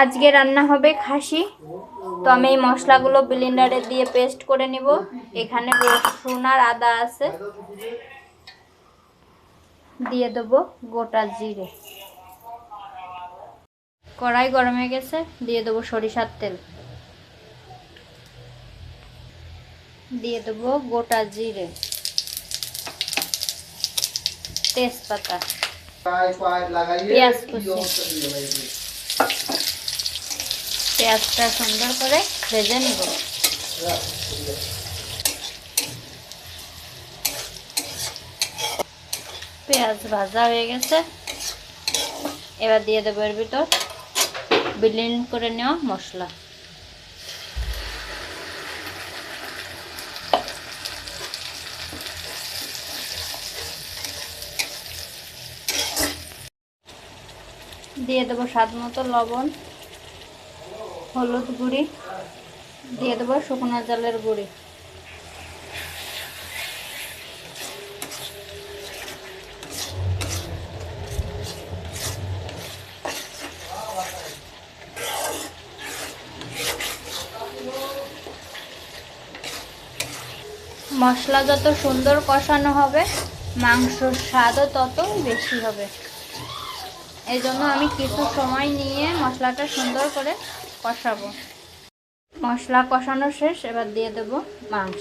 আজকে রান্না হবে খাসি। তো আমি এই মশলাগুলো ব্লেন্ডারে দিয়ে পেস্ট করে নিব। এখানে রসুন আর আদা আছে। দিয়ে দেবো গোটা জিরে। কড়াই গরম হয়ে গেছে দিয়ে দেবো সরিষার তেল। দিয়ে দেবো গোটা জিরে। তেজপাতা। পেঁয়াজ কুচি। পেঁয়াজটা সুন্দর করে ভেজে নেব। পেঁয়াজ ভাজা হয়ে গেছে। এবার দিয়ে দেবো এর ভিতর বিলিন করে নেওয়া মশলা। দিয়ে দেবো স্বাদ মতো লবণ। হলুদ গুঁড়ি দিয়ে দেবো শুকনো জলের গুঁড়ি। মশলা যত সুন্দর কষানো হবে, মাংসর স্বাদও তত বেশি হবে। এই জন্য আমি কিছু সময় নিয়ে মশলাটা সুন্দর করে কষাবো। মশলা কষানো শেষ এবার দিয়ে দেব মাংস।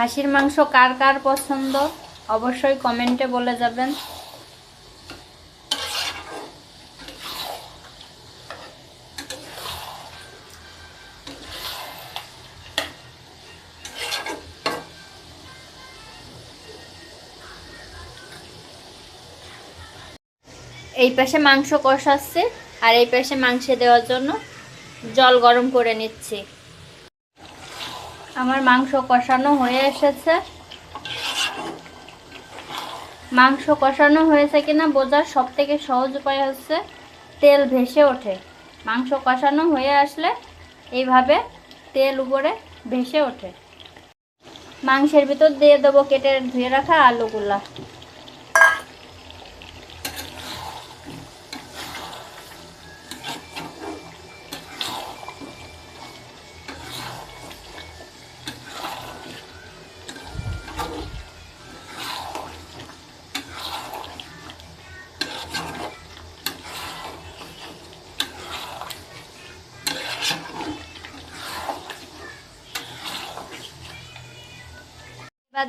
খাসির মাংস কার কার পছন্দ? অবশ্যই কমেন্টে বলে যাবেন। এই পাশে মাংস কষাচ্ছে, আর এই পাশে মাংসে দেওয়ার জন্য জল গরম করে নিচ্ছি। আমার মাংস কষানো হয়ে এসেছে। মাংস কষানো হয়েছে কিনা বোঝার সব থেকে সহজ উপায় হচ্ছে তেল ভেসে ওঠে। মাংস কষানো হয়ে আসলে এইভাবে তেল উপরে ভেসে ওঠে। মাংসের ভিতর দিয়ে দেবো কেটে ধুয়ে রাখা আলুগুলা।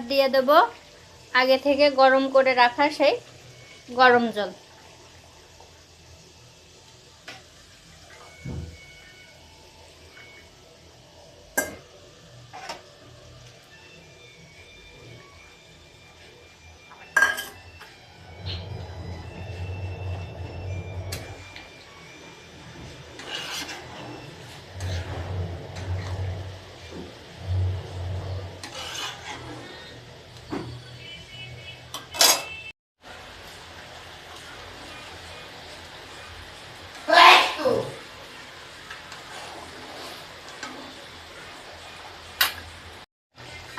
দিয়ে দেবো। আগে থেকে গরম করে রাখা সেই গরম জল।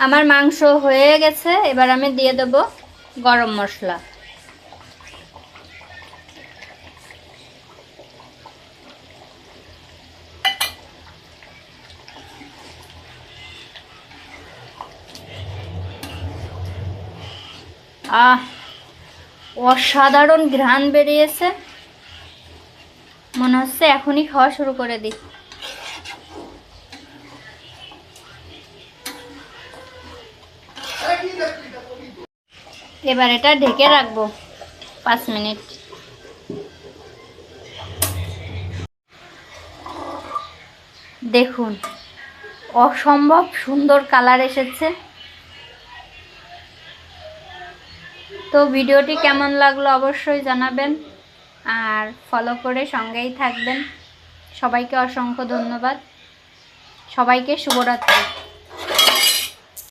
আমার মাংস হয়ে গেছে, এবার আমি দিয়ে দেব গরম মশলা। আহ, অসাধারণ ঘ্রাণ বেরিয়েছে। মনে হচ্ছে এখনই খাওয়া শুরু করে দিই। এবার এটা ঢেকে রাখব। পাঁচ মিনিট। দেখুন, অসম্ভব সুন্দর কালার এসেছে। তো ভিডিওটি কেমন লাগল অবশ্যই জানাবেন আর ফলো করে সঙ্গেই থাকবেন। সবাইকে অসংখ্য ধন্যবাদ। সবাইকে শুভরাত্রি।